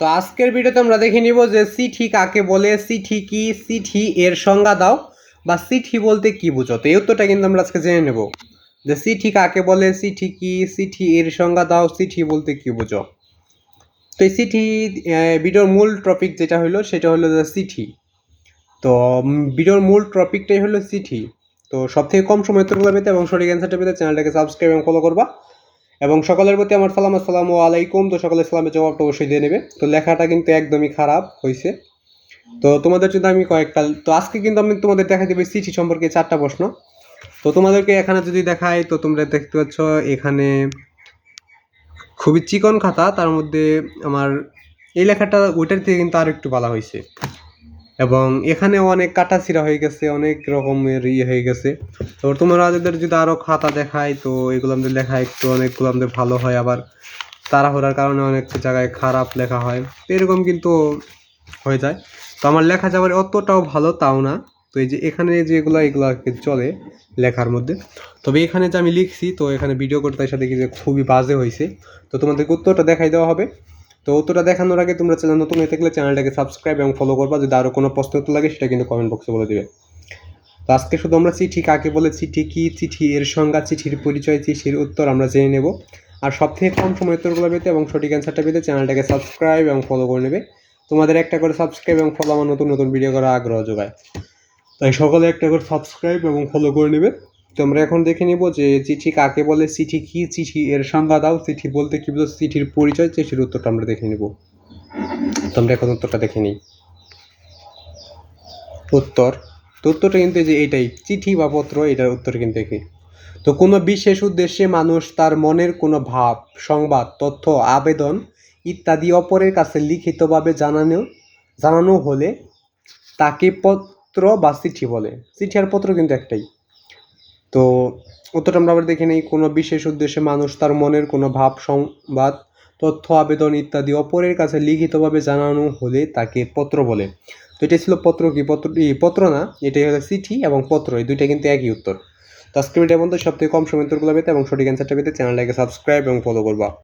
তো আজকের ভিডিওতে আমরা দেখে নিব যে চিঠি কাকে বলে চিঠি কি চিঠি এর সংজ্ঞা দাও বা চিঠি বলতে কি বুঝো? তো এই উত্তরটা কিন্তু আমরা আজকে জেনে নেব। যে চিঠি কাকে বলে চিঠি কি চিঠি এর সংজ্ঞা দাও চিঠি বলতে কি বুঝো? তো এই আহ, ভিডিওর মূল টপিক যেটা হলো সেটা হলো যে চিঠি তো ভিডিওর মূল টপিকটাই হলো চিঠি তো সব থেকে কম সময় উত্তরগুলো পেতে এবং সঠিক অ্যান্সারটা পেতে চ্যানেলটাকে সাবস্ক্রাইব এবং ফলো করবা। এবং সকলের প্রতি আমার সালাম, আসসালামু আলাইকুম। তো সকলের সালামের জবাবটা অবশ্যই দিয়ে নেবে। তো লেখাটা কিন্তু একদমই খারাপ হয়েছে তো তোমাদের জন্য আমি কয়েকটা, তো আজকে কিন্তু আমি তোমাদের দেখা দেবো চিঠি সম্পর্কে চারটা প্রশ্ন। তো তোমাদেরকে এখানে যদি দেখাই, তো তোমরা দেখতে পাচ্ছ এখানে খুবই চিকন খাতা। তার মধ্যে আমার এই লেখাটা ওইটার থেকে কিন্তু আর একটু ভালো হয়েছে এবং এখানেও অনেক কাটা ছিঁড়া হয়ে গেছে, অনেক রকমের ইয়ে হয়ে গেছে। তো তোমরা যাদের যদি আরও খাতা দেখায় তো এগুলো আমাদের লেখা একটু অনেকগুলো আমাদের ভালো হয় আবার। তাড়াহুড়ার কারণে অনেক জায়গায় খারাপ লেখা হয়। এরকম কিন্তু হয়ে যায়। তো আমার লেখা যাবার অতটাও ভালো তাও না। তো এই যে এখানে যেগুলো, এগুলো কি চলে লেখার মধ্যে। তবে এখানে যে আমি লিখছি, তো এখানে ভিডিও করতে এসে দেখি যে খুবই বাজে হয়েছে। তো তোমাদেরকে উত্তরটা দেখাই দেওয়া হবে। তো উত্তরটা দেখানোর আগে তোমরা চ্যানেল নতুন হয়ে থাকলে চ্যানেলটাকে সাবস্ক্রাইব এবং ফলো করবা। যদি আরও কোনো প্রশ্ন উত্তর লাগে, সেটা কিন্তু কমেন্ট বক্সে বলে দিবে। তো আজকে শুধু আমরা চিঠি কাকে বলে, চিঠি কি, চিঠি এর সংজ্ঞা, চিঠির পরিচয়, চিঠির উত্তর আমরা জেনে নেব। আর সব থেকে কম সময় উত্তরগুলো পেতে এবং সঠিক অ্যান্সারটা পেতে চ্যানেলটাকে সাবস্ক্রাইব এবং ফলো করে নেবে। তোমাদের একটা করে সাবস্ক্রাইব এবং ফলো আমার নতুন নতুন ভিডিও করার আগ্রহ যোগায়। তাই সকলে একটা করে সাবস্ক্রাইব এবং ফলো করে নেবে। তো আমরা এখন দেখে নিব যে চিঠি কাকে বলে, চিঠি কি, চিঠি এর সংজ্ঞা দাও, চিঠি বলতে কি বুঝো, চিঠির পরিচয়, চিঠির উত্তরটা আমরা দেখে নিব। তো আমরা এখন উত্তরটা দেখে নিই। উত্তর, তো উত্তরটা কিন্তু যে এটাই, চিঠি বা পত্র, এটার উত্তর কিন্তু দেখি তো কোনো বিশেষ উদ্দেশ্যে মানুষ তার মনের কোনো ভাব, সংবাদ, তথ্য, আবেদন ইত্যাদি অপরের কাছে লিখিতভাবে জানানো জানানো হলে তাকে পত্র বা চিঠি বলে। চিঠি আর পত্র কিন্তু একটাই। তো উত্তরটা আমরা আবার দেখে নিই। কোনো বিশেষ উদ্দেশ্যে মানুষ তার মনের কোনো ভাব, সংবাদ, তথ্য, আবেদন ইত্যাদি অপরের কাছে লিখিতভাবে জানানো হলে তাকে পত্র বলে। তো এটা ছিল পত্র কি? পত্র পত্র না, এটাই হলো চিঠি এবং পত্র, এই দুইটা কিন্তু একই উত্তর। তো আজকে ভিডিও বন্ধু সব থেকে কম সময় উত্তরগুলো পেতে এবং সঠিক অ্যান্সারটা পেতে চ্যানেলটাকে সাবস্ক্রাইব এবং ফলো করবা।